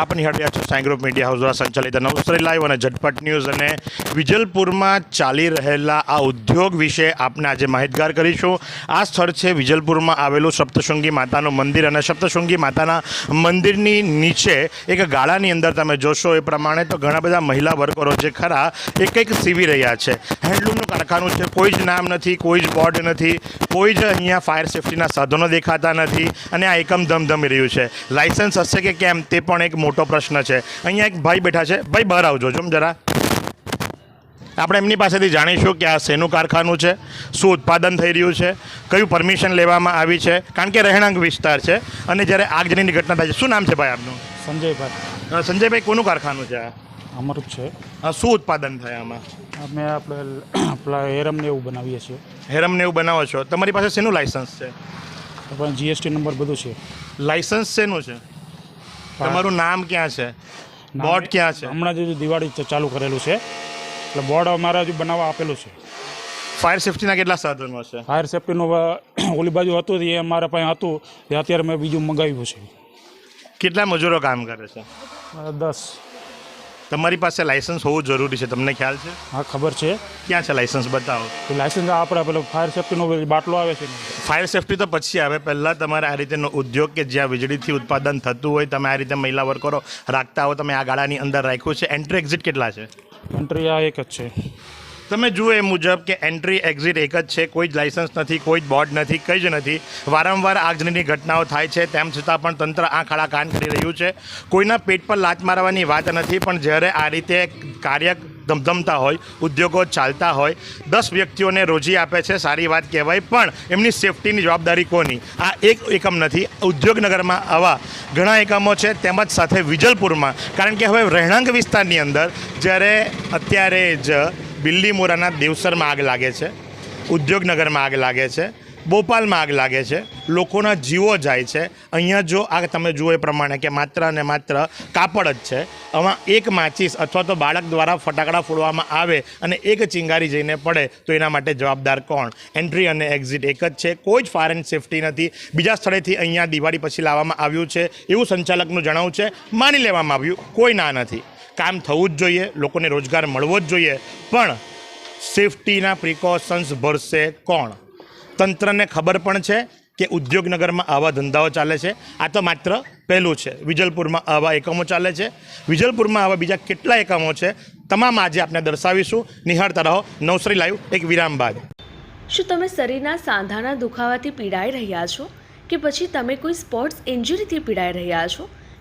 આપ નિહાળ રહ્યા છો સાઈ ગ્રુપ મીડિયા હાઉસ દ્વારા સંચાલિત નવસરી લાઈવ અને ઝટપટ ન્યૂઝ અને વિજલપુરમાં ચાલી રહેલા આ ઉદ્યોગ વિશે આપને આજે માહિતગાર કરીશું. આ સ્થળ છે વિજલપુરમાં આવેલું સપ્તશૃંગી માતાનું મંદિર અને સપ્તશૃંગી માતાના મંદિરની નીચે એક ગાળાની અંદર તમે જોશો એ પ્રમાણે તો ઘણા બધા મહિલા વર્કરો જે ખરા એ કંઈક સીવી રહ્યા છે. હેન્ડલૂમનું કારખાનું છે, કોઈ જ નામ નથી, કોઈ જ બોર્ડ નથી, કોઈ જ અહીંયા ફાયર સેફ્ટીના સાધનો દેખાતા નથી અને આ એકમ ધમધમી રહ્યું છે. લાઇસન્સ હશે કે કેમ તે પણ એક મોટો પ્રશ્ન છે. અહીંયા એક ભાઈ બેઠા છે. ભાઈ બહાર આવજો જો જરા. આપણે એમની પાસેથી જાણીશું કે આ શેનું કારખાનું છે શું ઉત્પાદન થઈ રહ્યું છે કયું પરમિશન લેવામાં આવી છે કારણ કે રહેણાંક વિસ્તાર છે અને જ્યારે આગજનીની ઘટના થાય છે. શું નામ છે ભાઈ આપનું? સંજયભાઈ. સંજયભાઈ કોનું કારખાનું છે આ? અમારું જ છે. શું ઉત્પાદન થાય આમાં? અમે આપણે પેલા હેરમને એવું બનાવીએ છીએ. હેરમને એવું બનાવો છો. તમારી પાસે શેનું લાઇસન્સ છે? પણ જીએસટી નંબર બધું છે. લાઇસન્સ શેનું છે? તમારું નામ ક્યાં છે? બોર્ડ ક્યાં છે? હમણાં જ દિવાળી ચાલુ કરેલું છે. એટલે બોર્ડ અમારે હજુ બનાવવા આપેલું છે. ફાયર સેફ્ટીના કેટલા સાધનો છે? ફાયર સેફટીનું ઓલી બાજુ હતું એ અમારા પાસે હતું. એ અત્યારે મેં બીજું મંગાવ્યું છે. કેટલા મજૂરો કામ કરે છે? દસ. તમારી પાસે લાયસન્સ હોવું જરૂરી છે તમને ખ્યાલ છે? હા ખબર છે. ક્યાં છે લાયસન્સ બતાવો. તો લાયસન્સ આપણે પેલો ફાયર સેફ્ટીનો બાટલો આવે છે ફાયર સેફ્ટી તો પછી આવે. પહેલાં તમારે આ રીતેનો ઉદ્યોગ કે જ્યાં વીજળીથી ઉત્પાદન થતું હોય તમે આ રીતે મહિલા વર્કરો રાખતા હો તમે આ ગાળાની અંદર રાખ્યું છે. એન્ટ્રી એક્ઝિટ કેટલા છે? એન્ટ્રી આ એક જ છે. તમે જુઓ એ મુજબ કે એન્ટ્રી એક્ઝિટ એક જ છે, કોઈ જ લાયસન્સ નથી, કોઈ જ બોર્ડ નથી, કંઈ જ નથી. વારંવાર આગજનીની ઘટનાઓ થાય છે, તેમ છતાં પણ તંત્ર આંખ આડા કાન કરી રહ્યું છે. કોઈના પેટ પર લાત મારવાની વાત નથી, પણ જ્યારે આ રીતે કાર્ય ધમધમતા હોય, ઉદ્યોગો ચાલતા હોય, દસ વ્યક્તિઓને રોજી આપે છે, સારી વાત કહેવાય, પણ એમની સેફટીની જવાબદારી કોની? આ એક એકમ નથી, ઉદ્યોગનગરમાં આવા ઘણા એકમો છે, તેમજ સાથે વિજલપુરમાં. કારણ કે હવે રહેણાંક વિસ્તારની અંદર, જ્યારે અત્યારે જ બિલ્લીમોરાના દેવસરમાં આગ લાગે છે, ઉદ્યોગનગરમાં આગ લાગે છે, બોપાલમાં આગ લાગે છે, લોકોના જીવો જાય છે. અહીંયા જો આ તમે જુઓ એ પ્રમાણે કે માત્ર અને માત્ર કાપડ જ છે. આમાં એક માચીસ અથવા તો બાળક દ્વારા ફટાકડા ફોડવામાં આવે અને એક ચિંગારી જઈને પડે તો એના માટે જવાબદાર કોણ? એન્ટ્રી અને એક્ઝિટ એક જ છે. કોઈ જ ફાયર એન્ડ સેફટી નથી. બીજા સ્થળેથી અહીંયા દિવાળી પછી લાવવામાં આવ્યું છે. એવું સંચાલકનું જણાવું છે. માની લેવામાં આવ્યું, કોઈ ના નથી. કામ થવું જ જોઈએ, લોકોને રોજગાર મળવો જ જોઈએ, પણ સેફટીના પ્રિકોશન્સ ભરશે કોણ? તંત્રને ખબર પણ છે કે ઉદ્યોગનગરમાં આવા ધંધાઓ ચાલે છે. આ તો માત્ર પહેલું છે. વિજલપુરમાં આવા એકમો ચાલે છે. વિજલપુરમાં આવા બીજા કેટલા એકમો છે? તમામ આજે આપણે દર્શાવીશું. નિહાળતા રહો. નવસરી લાઈવ એક વિરામ બાદ. શું તમે શરીરના સાંધાના દુખાવાથી પીડાઈ રહ્યા છો? કે પછી તમે કોઈ સ્પોર્ટ્સ ઇન્જરીથી પીડાઈ રહ્યા છો?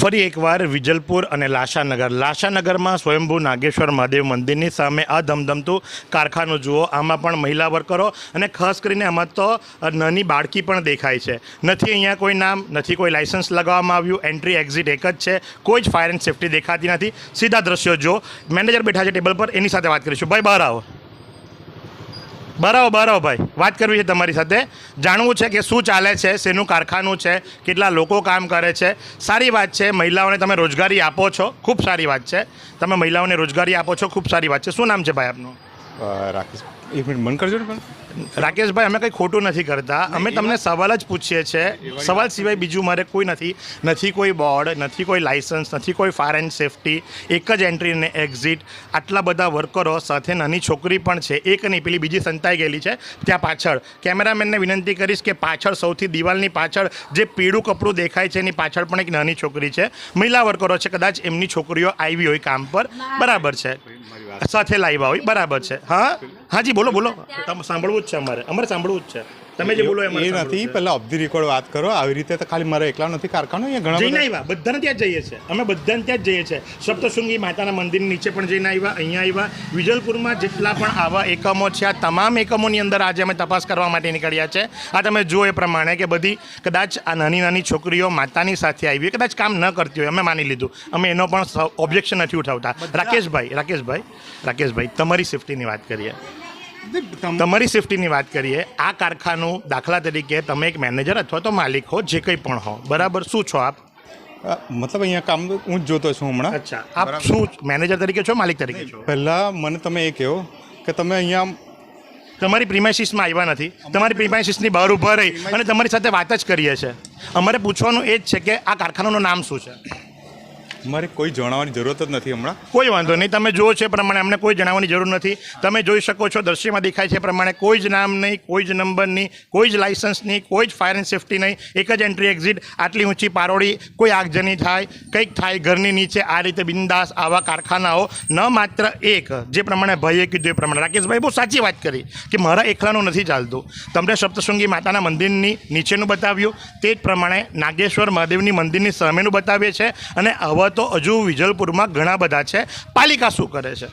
ફરી એકવાર વિજલપુર અને લાશાનગર. લાશાનગરમાં સ્વયંભૂ નાગેશ્વર મહાદેવ મંદિરની સામે આ ધમધમતું કારખાનું જુઓ. આમાં પણ મહિલા વર્કરો અને ખાસ કરીને આમાં તો નાની બાળકી પણ દેખાય છે. નથી અહીંયા કોઈ નામ, નથી કોઈ લાઇસન્સ લગાવવામાં આવ્યું. એન્ટ્રી એક્ઝિટ એક જ છે. કોઈ જ ફાયર એન્ડ સેફ્ટી દેખાતી નથી. સીધા દ્રશ્યો જો મેનેજર બેઠા છે ટેબલ પર. એની સાથે વાત કરીશું. ભાઈ, બહાર આવો. બહાર બરાબર ભાઈ. વાત કરવી છે તમારી સાથે. જાણવું છે કે શું ચાલે છે, શેનું કારખાનું છે, કેટલા લોકો કામ કરે છે. સારી વાત છે, મહિલાઓને તમે રોજગારી આપો છો. ખૂબ સારી વાત છે. તમે મહિલાઓને રોજગારી આપો છો, ખૂબ સારી વાત છે. શું નામ છે ભાઈ આપનું? રાખીશ એક મિનિટ, મન કરજો ને પણ. રાકેશભાઈ અમે કંઈ ખોટું નથી કરતા. અમે તમને સવાલ જ પૂછીએ છીએ. સવાલ સિવાય બીજું મારે કોઈ નથી. નથી કોઈ બોર્ડ નથી કોઈ લાઇસન્સ નથી કોઈ ફાયર એન્ડ સેફટી. એક જ એન્ટ્રી અને એક્ઝિટ આટલા બધા વર્કરો સાથે નાની છોકરી પણ છે. એક નહીં પેલી બીજી સંતાઈ ગયેલી છે. ત્યાં પાછળ. કેમેરામેનને વિનંતી કરીશ કે પાછળ સૌથી દિવાલની પાછળ જે પીળું કપડું દેખાય છે એની પાછળ પણ એક નાની છોકરી છે. મહિલા વર્કરો છે કદાચ એમની છોકરીઓ આવી હોય કામ પર. બરાબર છે. સાથે લાઈવ આવી. બરાબર છે. હા? હાજી બોલો બોલો. તમે સાંભળવું જ છે અમારે. અમારે સાંભળવું જ છે. તમે જે બોલો એ નથી પહેલા ઓફ ધી રેકોર્ડ વાત કરો. આવી રીતે તો ખાલી મારે એકલા નથી કારખાનો અહીંયા ઘણા જઈને આવ્યા બધાને ત્યાં જ જઈએ છીએ. અમે બધાને ત્યાં જ જઈએ છીએ. સપ્તશૃંગી માતાના મંદિર નીચે પણ જઈને આવ્યા અહીંયા આવ્યા વિજલપુરમાં જેટલા પણ આવા એકમો છે આ તમામ એકમોની અંદર આજે અમે તપાસ કરવા માટે નીકળ્યા છે. આ તમે જુઓ એ પ્રમાણે કે બધી કદાચ આ નાની નાની છોકરીઓ માતાની સાથે આવી હોય, કદાચ કામ ન કરતી હોય અમે માની લીધું. અમે એનો પણ ઓબ્જેક્શન નથી ઉઠાવતા. રાકેશભાઈ રાકેશભાઈ રાકેશભાઈ તમારી સેફટીની વાત કરીએ. તમારી સેફટીની વાત કરીએ આ કારખાનું દાખલા તરીકે તમે એક મેનેજર અથવા તો માલિક હો જે કંઈ પણ હો. બરાબર? શું છો આપ? મતલબ અહીંયા કામ હું જ જોતો છું હમણાં. અચ્છા. આપ શું મેનેજર તરીકે છો માલિક તરીકે છો? પહેલાં મને તમે એ કહો કે તમે અહીંયા તમારી પ્રિમાઇસિસમાં આવ્યા નથી. તમારી પ્રિમાઇસિસની બહાર ઊભા રહી અને તમારી સાથે વાત જ કરીએ છે અમારે પૂછવાનું એ જ છે કે આ કારખાનાનું નામ શું છે? મારે કોઈ જણાવવાની જરૂરત જ નથી હમણાં. કોઈ વાંધો નહીં. તમે જુઓ છે પ્રમાણે અમને કોઈ જણાવવાની જરૂર નથી. તમે જોઈ શકો છો, દ્રશ્યમાં દેખાય છે પ્રમાણે કોઈ જ નામ નહીં, કોઈ જ નંબર નહીં, કોઈ જ લાઇસન્સ નહીં, કોઈ જ ફાયર એન્ડ સેફટી નહીં. એક જ એન્ટ્રી એક્ઝિટ, આટલી ઊંચી પારોડી, કોઈ આગજની થાય, કંઈક થાય ઘરની નીચે, આ રીતે બિંદાસ આવા કારખાનાઓ. ન માત્ર એક, જે પ્રમાણે ભાઈએ કીધું એ પ્રમાણે. રાકેશભાઈ, બહુ સાચી વાત કરી કે મારા એકલાનું નથી ચાલતું. તમને સપ્તશૃંગી માતાના મંદિરની નીચેનું બતાવ્યું. તે જ પ્રમાણે નાગેશ્વર મહાદેવની મંદિરની સામેનું બતાવીએ છે અને હવે તો હજુ વિજલપુરમાં ઘણા બધા છે. પાલિકા શું કરે છે?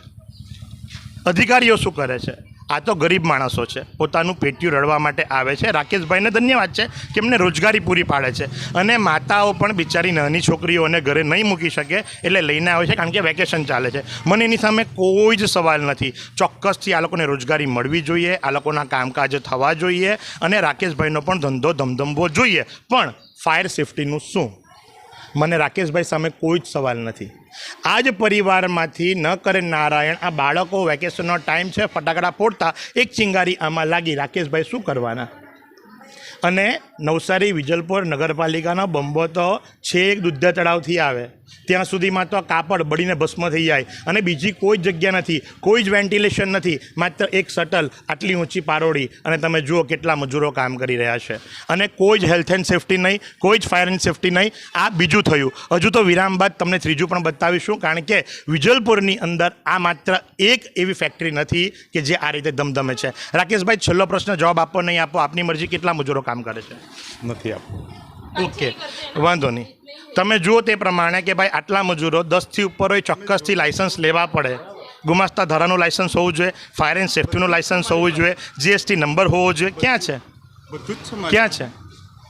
અધિકારીઓ શું કરે છે? આ તો ગરીબ માણસો છે. પોતાનું પેટ્યું રડવા માટે આવે છે. રાકેશભાઈને ધન્યવાદ છે કે એમને રોજગારી પૂરી પાડે છે. અને માતાઓ પણ બિચારી નાની છોકરીઓને ઘરે નહીં મૂકી શકે એટલે લઈને આવે છે કારણ કે વેકેશન ચાલે છે. મને એની સામે કોઈ જ સવાલ નથી. ચોક્કસથી આ લોકોને રોજગારી મળવી જોઈએ, આ લોકોના કામકાજ થવા જોઈએ અને રાકેશભાઈનો પણ ધંધો ધમધમવો જોઈએ. પણ ફાયર સેફટીનું શું? મને રાકેશભાઈ સામે કોઈ જ સવાલ નથી. આ જ પરિવારમાંથી ન કરે નારાયણ, આ બાળકો વેકેશનનો ટાઈમ છે, ફટાકડા ફોડતા એક ચિંગારી આમાં લાગી. રાકેશભાઈ શું કરવાના? અને નવસારી, વિજલપુર નગરપાલિકાનો બંબો તો છેક દુધ્ધા તળાવથી આવે. ત્યાં સુધીમાં તો કાપડ બળીને ભસ્મ થઈ જાય. અને બીજી કોઈ જ જગ્યા નથી. કોઈ જ વેન્ટિલેશન નથી. માત્ર એક શટલ, આટલી ઊંચી પારોડી. અને તમે જુઓ કેટલા મજૂરો કામ કરી રહ્યા છે. અને કોઈ જ હેલ્થ એન્ડ સેફટી નહીં, કોઈ જ ફાયર એન્ડ સેફટી નહીં. આ બીજું થયું. હજુ તો વિરામ બાદ તમને ત્રીજું પણ બતાવીશું. કારણ કે વિજલપુરની અંદર આ માત્ર એક એવી ફેક્ટરી નથી કે જે આ રીતે ધમધમે છે. રાકેશભાઈ, છેલ્લો પ્રશ્ન જવાબ આપો નહીં આપો. આપની મરજી કેટલા મજૂરો કામ કરે છે? નથી આપવું ઓકે. વાંધો નહીં. તમે જુઓ તે પ્રમાણે કે ભાઈ આટલા મજૂરો દસથી ઉપર હોય ચોક્કસથી લાઇસન્સ લેવા પડે. ગુમાસ્તા ધારાનું લાઇસન્સ હોવું જોઈએ ફાયર એન્ડ સેફ્ટીનું લાઇસન્સ હોવું જોઈએ જીએસટી નંબર હોવો જોઈએ. ક્યાં છે? બધું જ છે ક્યાં છે?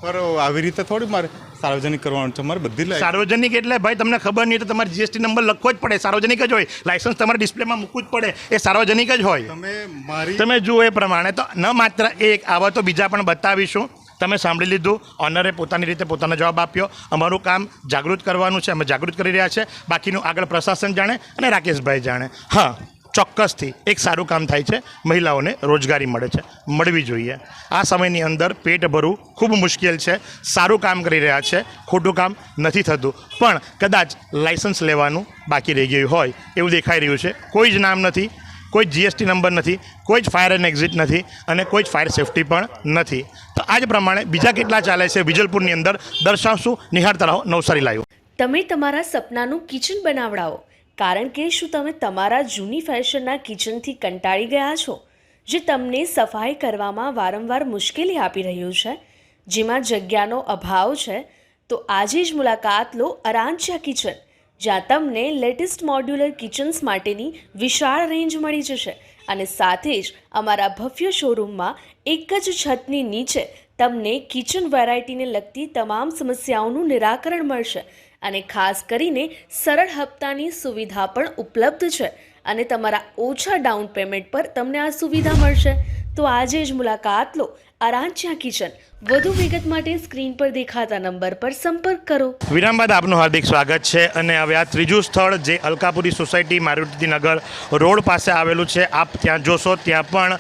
પર આવી રીતે થોડી મારે સાર્વજનિક કરવાનું છે. મારે બધી સાર્વજનિક એટલે ભાઈ તમને ખબર નહીં તો તમારે જીએસટી નંબર લખવો જ પડે. સાર્વજનિક જ હોય. લાયસન્સ તમારે ડિસ્પ્લેમાં મૂકવું જ પડે. એ સાર્વજનિક જ હોય. તમે મારી તમે જુઓ એ પ્રમાણે તો ન માત્ર એક આવા તો બીજા પણ બતાવીશું. તમે સાંભળી લીધું. ઓનરે પોતાની રીતે પોતાનો જવાબ આપ્યો. અમારું કામ જાગૃત કરવાનું છે. અમે જાગૃત કરી રહ્યા છે. બાકીનું આગળ પ્રશાસન જાણે અને રાકેશભાઈ જાણે. હા, ચોક્કસથી એક સારું કામ થાય છે. મહિલાઓને રોજગારી મળે છે. મળવી જોઈએ. આ સમયની અંદર પેટ ભરવું ખૂબ મુશ્કેલ છે. સારું કામ કરી રહ્યા છે. ખોટું કામ નથી થતું. પણ કદાચ લાઇસન્સ લેવાનું બાકી રહી ગયું હોય એવું દેખાઈ રહ્યું છે. કોઈ જ નામ નથી. કોઈ જીએસટી નંબર નથી, કોઈ જ ફાયર એન્ડ એક્ઝિટ નથી અને કોઈ જ ફાયર સેફટી પણ નથી. તો આ જ પ્રમાણે બીજા કેટલા ચાલે છે વિજલપુરની અંદર, દર્શાવશું. નિહાળતા રહો નવસારી લાઈવ તમે તમારા સપનાનું કિચન બનાવડાવો. કારણ કે શું તમે તમારા જૂની ફેશનના કિચનથી કંટાળી ગયા છો? જે તમને સફાઈ કરવામાં વારંવાર મુશ્કેલી આપી રહ્યું છે? જેમાં જગ્યાનો અભાવ છે? તો આજે જ મુલાકાત લો અરાંચ્યા કિચન જ્યાં તમને લેટેસ્ટ મોડ્યુલર કિચન્સ માટેની વિશાળ રેન્જ મળી જશે. અને સાથે જ અમારા ભવ્ય શોરૂમમાં એક જ છતની નીચે તમને કિચન વેરાયટીને લગતી તમામ સમસ્યાઓનું નિરાકરણ મળશે. અને ખાસ કરીને સરળ હપ્તાની સુવિધા પણ ઉપલબ્ધ છે. અને તમારા ઓછા ડાઉન પેમેન્ટ પર તમને આ સુવિધા મળશે. તો આજે જ મુલાકાત લો આરાંચ્યા કિચન. વધુ વિગત માટે સ્ક્રીન પર દેખાતા નંબર પર સંપર્ક કરો. વિરામ બાદ આપનું હાર્દિક સ્વાગત છે અને હવે આ ત્રીજું સ્થળ જે અલકાપુરી સોસાયટી મારુતિનગર રોડ પાસે આવેલું છે, આપ ત્યાં જોશો. ત્યાં પણ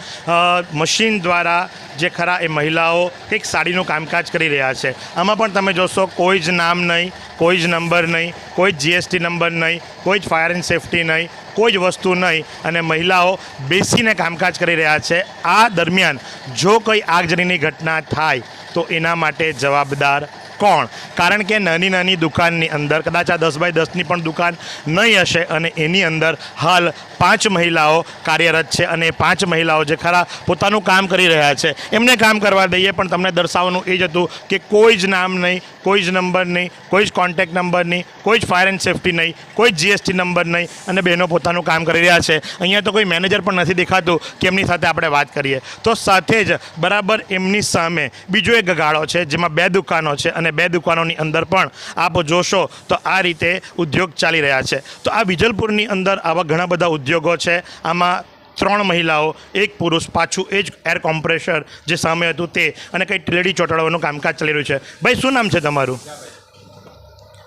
મશીન દ્વારા જે ખરા એ મહિલાઓ કંઈક સાડીનું કામકાજ કરી રહ્યા છે. આમાં પણ તમે જોશો, કોઈ જ નામ નહીં, કોઈ જ નંબર નહીં, કોઈ જ જીએસટી નંબર નહીં, કોઈ જ ફાયર એન્ડ સેફટી નહીં, કોઈ જ વસ્તુ નહીં. અને મહિલાઓ બેસીને કામકાજ કરી રહ્યા છે. આ દરમિયાન જો કોઈ આગજનીની ઘટના થાય તો એના માટે જવાબદાર કોણ? કારણ કે નાની નાની દુકાનની અંદર, કદાચ આ દસ બાય દસની પણ દુકાન નહીં હશે અને એની અંદર હાલ પાંચ મહિલાઓ કાર્યરત છે અને પાંચ મહિલાઓ જે ખરા પોતાનું કામ કરી રહ્યા છે. એમને કામ કરવા દઈએ, પણ તમને દર્શાવવાનું એ જ હતું કે કોઈ જ નામ નહીં કોઈ જ નંબર નહીં, કોઈ જ કોન્ટેક નંબર નહીં, કોઈ જ ફાયર એન્ડ સેફટી નહીં, કોઈ જ જીએસટી નંબર નહીં. અને બહેનો પોતાનું કામ કરી રહ્યા છે. અહીંયા તો કોઈ મેનેજર પણ નથી દેખાતું કે એમની સાથે આપણે વાત કરીએ. તો સાથે જ બરાબર એમની સામે બીજો એક ગાળો છે, જેમાં બે દુકાનો છે અને બે દુકાનોની અંદર પણ આપ જોશો તો આ રીતે ઉદ્યોગ ચાલી રહ્યા છે. તો આ વિજલપુરની અંદર આવા ઘણા બધા ઉદ્યોગો છે. આમાં ત્રણ મહિલાઓ એક પુરુષ પાછું એ જ એર કોમ્પ્રેશર જે સામે હતું તે અને કંઈ ટ્રેડી ચોંટાડવાનું કામકાજ ચાલી રહ્યું છે. ભાઈ શું નામ છે તમારું?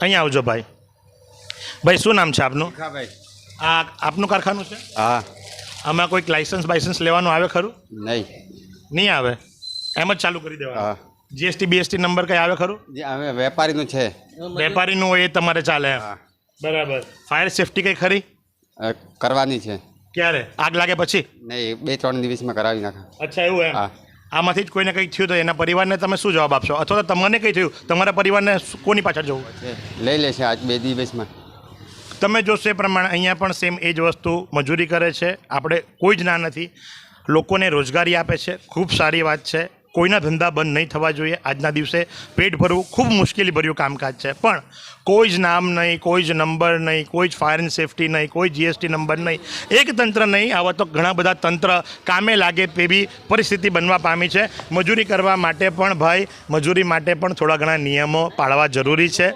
અહીંયા આવજો ભાઈ. ભાઈ શું નામ છે આપનું? આ આપનું કારખાનું છે? હા. આમાં કોઈક લાઇસન્સ બાઇસન્સ લેવાનું આવે ખરું? નહીં. નહીં આવે? એમ જ ચાલુ કરી દેવા હા. જીએસટી બીએસટી નંબર કંઈ આવે ખરું? વેપારીનું છે. વેપારીનું હોય એ તમારે ચાલે હા. બરાબર. ફાયર સેફટી કંઈ ખરી? કરવાની છે. ક્યારે? આગ લાગે પછી? નહીં બે ત્રણ દિવસમાં કરાવી નાખા. અચ્છા એવું એમ? હા. આમાંથી જ કોઈને કંઈક થયું તો એના પરિવારને તમે શું જવાબ આપશો? અથવા તો તમને કંઈ થયું? તમારા પરિવારને શું- કોની પાછળ જવું? છે લઈ લેશે આજ બે દિવસમાં. તમે જોશો એ પ્રમાણે અહીંયા પણ સેમ એ જ વસ્તુ મજૂરી કરે છે. આપણે કોઈ જ ના નથી. લોકોને રોજગારી આપે છે. ખૂબ સારી વાત છે. કોઈના ધંધા બંધ નહીં થવા જોઈએ. આજના દિવસે પેટ ભરવું ખૂબ મુશ્કેલીભર્યું કામકાજ છે. પણ કોઈ જ નામ નહીં કોઈ જ નંબર નહીં કોઈ જ ફાયર એન્ડ સેફટી નહીં કોઈ જીએસટી નંબર નહીં એક તંત્ર નહીં આવા તો ઘણા બધા તંત્ર કામે લાગે તેવી પરિસ્થિતિ બનવા પામી છે. મજૂરી કરવા માટે પણ ભાઈ મજૂરી માટે પણ થોડા ઘણા નિયમો પાળવા જરૂરી છે.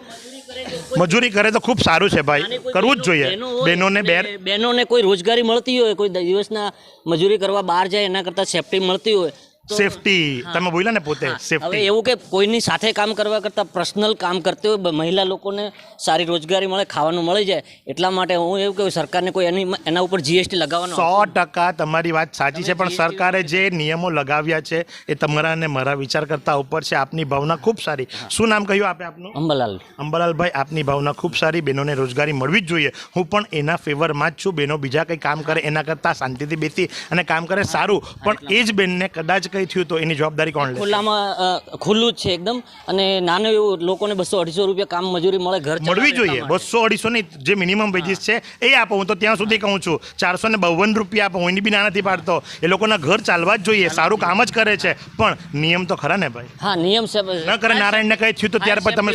મજૂરી કરે તો ખૂબ સારું છે ભાઈ. કરવું જ જોઈએ. બહેનોને બહેનોને કોઈ રોજગારી મળતી હોય કોઈ દિવસના મજૂરી કરવા બહાર જાય એના કરતાં સેફટી મળતી હોય સેફટી તમે બોલ્યા ને પોતે હવે સેફટી એવું કે કોઈની સાથે કામ કરવા કરતાં પર્સનલ કામ કરતી હોય મહિલા લોકોને સારી રોજગારી મળે ખાવાનું મળી જાય એટલા માટે હું એવું કહું સરકારને કોઈ એની એના ઉપર જીએસટી લગાવવાનો સો ટકા તમારી વાત સાચી છે પણ સરકારે જે નિયમો લગાવ્યા છે એ તમારા અને મારા વિચાર કરતા ઉપર છે આપની ભાવના ખૂબ સારી. શું નામ કહ્યું આપે આપનું? અંબલાલ. અંબલાલભાઈ આપની ભાવના ખૂબ સારી બહેનોને રોજગારી મળવી જ જોઈએ. હું પણ એના ફેવરમાં જ છું બહેનો બીજા કંઈ કામ કરે એના કરતાં શાંતિથી બેસી અને કામ કરે સારું. પણ એ જ બેનને કદાચ કંઈ થયું તો એની જવાબદારી કોણ લે ખુલ્લામાં ખુલ્લું જ છે એકદમ. અને નાનું એવું લોકોને બસો અઢીસો રૂપિયા કામ મજૂરી મળે ઘર મળવી જોઈએ. બસો અઢીસો ની જે મિનિમમ વેજીસ છે એ આપો. હું તો ત્યાં સુધી કહું છું ચારસો ને બાવન રૂપિયા આપો. હું એની બી ના નથી પાડતો. એ લોકોના ઘર ચાલવા જ જોઈએ. સારું કામ જ કરે છે. પણ નિયમ તો ખરા ને ભાઈ? હા નિયમ છે. ન કરે નારાયણને કંઈ થયું તો ત્યાર પછી તમે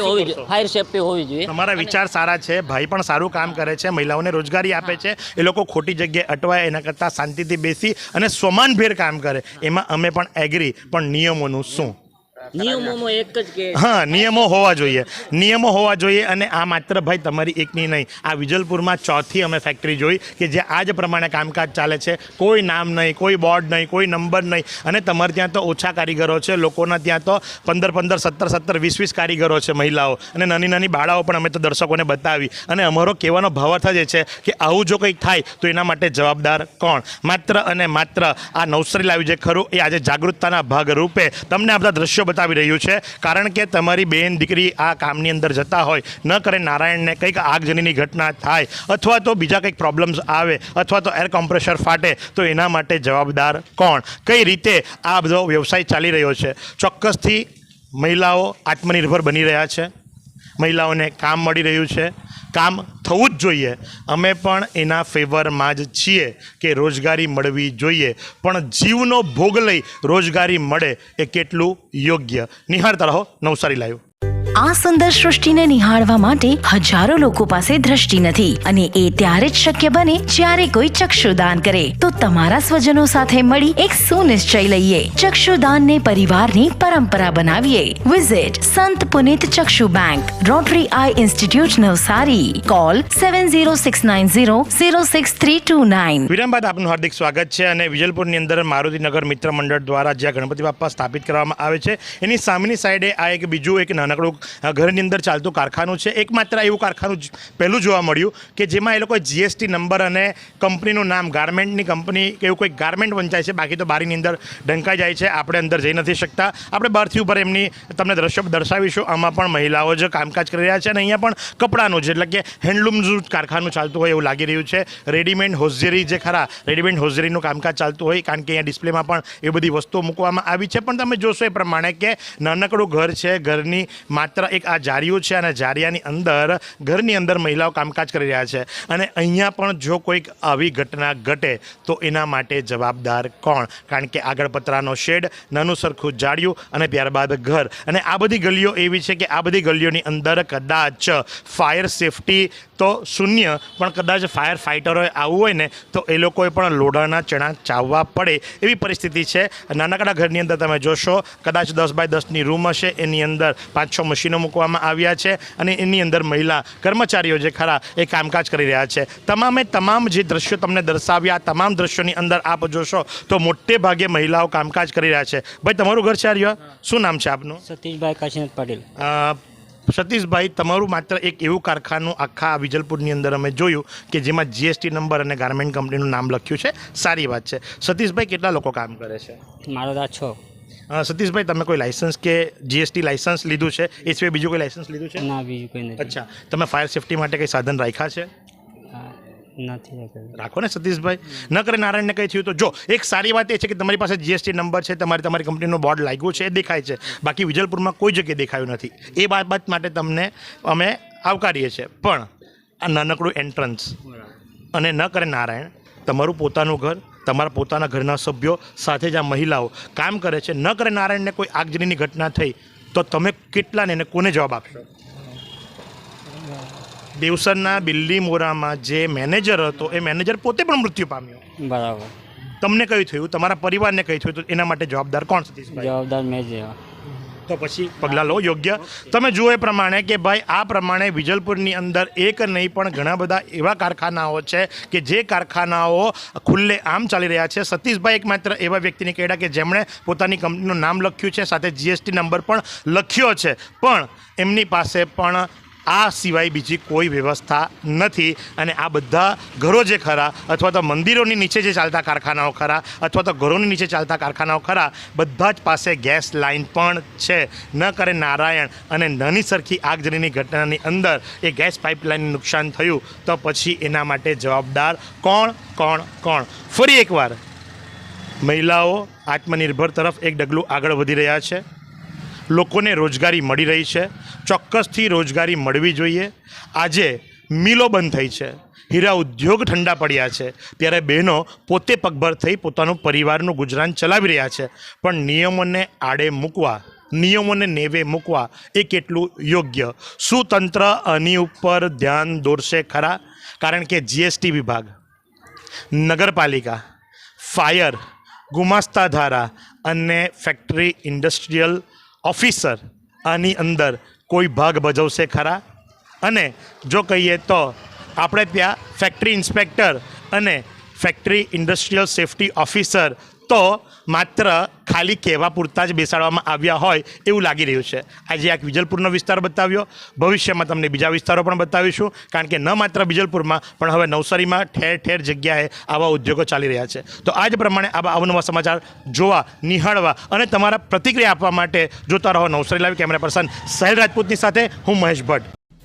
ફાયર સેફટી હોવી જોઈએ. તમારા વિચાર સારા છે. ભાઈ પણ સારું કામ કરે છે. મહિલાઓને રોજગારી આપે છે. એ લોકો ખોટી જગ્યાએ અટવાય એના કરતાં શાંતિથી બેસી અને સ્વમાનભેર કામ કરે. એમાં અમે પણ એગ્રી પણ નિયમોનું શું? નિયમોમાં એક જ કે હા નિયમો હોવા જોઈએ. નિયમો હોવા જોઈએ અને આ માત્ર ભાઈ તમારી એકની નહીં. આ વિજલપુરમાં ચોથી અમે ફેક્ટરી જોઈ કે જે આ જ પ્રમાણે કામકાજ ચાલે છે. કોઈ નામ નહીં કોઈ બોર્ડ નહીં કોઈ નંબર નહીં. અને તમારે ત્યાં તો ઓછા કારીગરો છે. લોકોના ત્યાં તો પંદર પંદર સત્તર સત્તર વીસ વીસ કારીગરો છે મહિલાઓ. અને નાની નાની બાળાઓ પણ અમે તો દર્શકોને બતાવી. અને અમારો કહેવાનો ભાવાર્થ જ છે કે આવું જો કંઈક થાય તો એના માટે જવાબદાર કોણ? માત્ર અને માત્ર આ નવસરી લાવી જે ખરું એ આજે જાગૃતતાના ભાગ રૂપે તમને આ બધા દ્રશ્યો બતાવી રહ્યું છે. કારણ કે તમારી બેન દીકરી આ કામની અંદર જતા હોય, ન કરે નારાયણને કંઈક આગજનીની ઘટના થાય, અથવા તો બીજા કંઈક પ્રોબ્લેમ્સ આવે, અથવા તો એર કોમ્પ્રેશર ફાટે, તો એના માટે જવાબદાર કોણ? કઈ રીતે આ બધો વ્યવસાય ચાલી રહ્યો છે? ચોક્કસથી મહિલાઓ આત્મનિર્ભર બની રહ્યા છે. મહિલાઓને કામ મળી રહ્યું છે. કામ થવું જ જોઈએ. અમે પણ એના ફેવરમાં જ છીએ કે રોજગારી મળવી જોઈએ. પણ જીવનો ભોગ લઈ રોજગારી મળે એ કેટલું યોગ્ય. નિહાળતા રહો. નવસારી લાઈવ. આ સુંદર સૃષ્ટિને નિહાળવા માટે હજારો લોકો પાસે દ્રષ્ટિ નથી અને એ ત્યારે જ શક્ય બને જ્યારે કોઈ ચક્ષુદાન કરે. તો તમારા સ્વજનો સાથે મળી એક સુનિશ્ચય લઈએ. ચક્ષુદાનને પરિવારની પરંપરા બનાવીએ. Visit Sant Punit Chakshu bank Rotary eye institute Navsari. Call seven zero six nine zero zero six three two nine વિરામ બાદ આપનું હાર્દિક સ્વાગત છે અને વિજલપુરની અંદર મારુતિનગર મિત્ર મંડળ દ્વારા જ્યાં ગણપતિ બાપા સ્થાપિત કરવામાં આવે છે. એની સામેની સાઈડે આ એક બીજું એક નાનકડું ઘરની અંદર ચાલતું કારખાનું છે. એકમાત્ર એવું કારખાનું પહેલું જોવા મળ્યું કે જેમાં એ લોકો જીએસટી નંબર અને કંપનીનું નામ ગાર્મેન્ટની કંપની કે એવું કોઈ ગાર્મેન્ટ વંચાય છે. બાકી તો બારીની અંદર ઢંકાઈ જાય છે. આપણે અંદર જઈ નથી શકતા. આપણે બહારથી ઉપર એમની તમને દ્રશ્યો દર્શાવીશું. આમાં પણ મહિલાઓ જ કામકાજ કરી રહ્યા છે અને અહીંયા પણ કપડાનું જ, એટલે કે હેન્ડલૂમનું કારખાનું ચાલતું હોય એવું લાગી રહ્યું છે. રેડીમેડ હોઝરી જે ખરા રેડીમેડ હોઝરીનું કામકાજ ચાલતું હોય, કારણ કે અહીંયા ડિસ્પ્લેમાં પણ એ બધી વસ્તુઓ મૂકવામાં આવી છે. પણ તમે જોશો એ પ્રમાણે કે નાનકડું ઘર છે. ઘરની માત્ર માત્ર એક આ જારિયું છે અને જારિયાની અંદર, ઘરની અંદર મહિલાઓ કામકાજ કરી રહ્યા છે. અને અહીંયા પણ જો કોઈક આવી ઘટના ઘટે, તો એના માટે જવાબદાર કોણ? કારણ કે આગળ પતરાનો શેડ, નાનું સરખું જાળિયું અને ત્યારબાદ ઘર. અને આ બધી ગલીઓ એવી છે કે આ બધી ગલીઓની અંદર કદાચ ફાયર સેફટી તો શૂન્ય, પણ કદાચ ફાયર ફાઇટરોએ આવવું હોય ને, તો એ લોકોએ પણ લોઢાના ચણા ચાવવા પડે એવી પરિસ્થિતિ છે. નાનકડા ઘરની અંદર તમે જોશો, કદાચ દસ બાય દસની રૂમ હશે, એની અંદર પાંચ છ મશીનો મૂકવામાં આવ્યા છે અને એની અંદર મહિલા કર્મચારીઓ જે ખરા એ કામકાજ કરી રહ્યા છે. તમામે તમામ જે દ્રશ્યો તમને દર્શાવ્યા તમામ દ્રશ્યોની અંદર આપ જોશો તો મોટે ભાગે મહિલાઓ કામકાજ કરી રહ્યા છે. ભાઈ તમારું ઘર છે શું નામ છે આપનું? સતીશભાઈ કાશીનાથ પાટીલ. સતીશભાઈ તમારું માત્ર એક એવું કારખાનું આખા વિજલપુરની અંદર અમે જોયું કે જેમાં જીએસટી નંબર અને ગાર્મેન્ટ કંપનીનું નામ લખ્યું છે. સારી વાત છે. સતીશભાઈ કેટલા લોકો કામ કરે છે? મારો દા છો. સતીશભાઈ તમે કોઈ લાયસન્સ કે જીએસટી લાયસન્સ લીધું છે? એ સિવાય બીજું કોઈ લાયસન્સ લીધું છે? ના બીજું કંઈ નથી. અચ્છા. તમે ફાયર સેફટી માટે કંઈ સાધન રાખ્યા છે? નથી રાખો ને સતીશભાઈ. ન કરે નારાયણને કંઈ થયું તો? જો એક સારી વાત એ છે કે તમારી પાસે જીએસટી નંબર છે તમારે તમારી કંપનીનું બોર્ડ લાગ્યું છે એ દેખાય છે. બાકી વિજલપુરમાં કોઈ જગ્યાએ દેખાયું નથી. એ બાબત માટે તમને અમે આવકારીએ છીએ. પણ આ નાનકડું એન્ટ્રન્સ અને ન કરે નારાયણ તમારું પોતાનું ઘર તમારા પોતાના ઘરના સભ્યો સાથે જ આ મહિલાઓ કામ કરે છે. ન કરે નારાયણને કોઈ આગજનીની ઘટના થઈ તો તમે કેટલાને એને કોને જવાબ આપશો? દેવસરના બિલ્લી મોરામાં જે મેનેજર હતો એ મેનેજર પોતે પણ મૃત્યુ પામ્યો. બરાબર. તમને કયું થયું? તમારા પરિવારને કયું થયું? તો એના માટે જવાબદાર કોણ સતીશભાઈ જવાબદાર મેં જ તો પછી પગલાં લો, યોગ્ય. તમે જુઓ એ પ્રમાણે કે ભાઈ, આ પ્રમાણે વિજલપુરની અંદર એક નહીં, પણ ઘણા બધા એવા કારખાનાઓ છે કે જે કારખાનાઓ ખુલ્લે આમ ચાલી રહ્યા છે. સતીશભાઈ એક માત્ર એવા વ્યક્તિને કહેડા કે જેમણે પોતાની કંપનીનું નામ લખ્યું છે, સાથે જીએસટી નંબર પણ લખ્યો છે. પણ એમની પાસે પણ આ સિવાય બીજી કોઈ વ્યવસ્થા નથી. અને આ બધા ઘરો જે ખરા, અથવા તો મંદિરોની નીચે જે ચાલતા કારખાનાઓ ખરા, અથવા તો ઘરોની નીચે ચાલતા કારખાનાઓ ખરા, બધા જ પાસે ગેસ લાઇન પણ છે. ન કરે નારાયણ અને નાની સરખી આગજનીની ઘટનાની અંદર એ ગેસ પાઇપલાઇનને નુકસાન થયું, તો પછી એના માટે જવાબદાર કોણ કોણ કોણ? ફરી એકવાર, મહિલાઓ આત્મનિર્ભર તરફ એક ડગલું આગળ વધી રહ્યા છે. લોકોને રોજગારી મળી રહી છે. ચોક્કસથી રોજગારી મળવી જોઈએ. આજે મિલો બંધ થઈ છે. હીરા ઉદ્યોગ ઠંડા પડ્યા છે. ત્યારે બહેનો પોતે પગભર થઈ પોતાનું પરિવારનું ગુજરાન ચલાવી રહ્યા છે. પણ નિયમોને આડે મૂકવા, નિયમોને નેવે મૂકવા એ કેટલું યોગ્ય? શું તંત્ર આની ઉપર ધ્યાન દોરશે ખરા? કારણ કે જીએસટી વિભાગ, નગરપાલિકા, ફાયર ગુમાસ્તા ધારા અને ફેક્ટરી ઇન્ડસ્ટ્રીયલ ઓફિસર, આની અંદર કોઈ ભાગ ભજવશે ખરા? અને જો કહીએ તો આપણે ત્યાં ફેક્ટરી ઇન્સ્પેક્ટર અને ફેક્ટરી ઇન્ડસ્ટ્રીયલ સેફટી ઓફિસર તો માત્ર ખાલી કહેવા પૂરતા જ બેસાડવામાં આવ્યા હોય એવું લાગી રહ્યું છે. આજે આ વિજલપુરનો વિસ્તાર બતાવ્યો. ભવિષ્યમાં તમને બીજા વિસ્તારો પણ બતાવીશું, કારણ કે ન માત્ર વિજલપુરમાં, પણ હવે નવસારીમાં ઠેર ઠેર જગ્યાએ આવા ઉદ્યોગો ચાલી રહ્યા છે. તો આ જ પ્રમાણે આવા અવનવા સમાચાર જોવા, નિહાળવા અને તમારા પ્રતિક્રિયા આપવા માટે જોતા રહો Navsari live camera person Sahel રાજપૂતની સાથે હું મહેશ ભટ્ટ.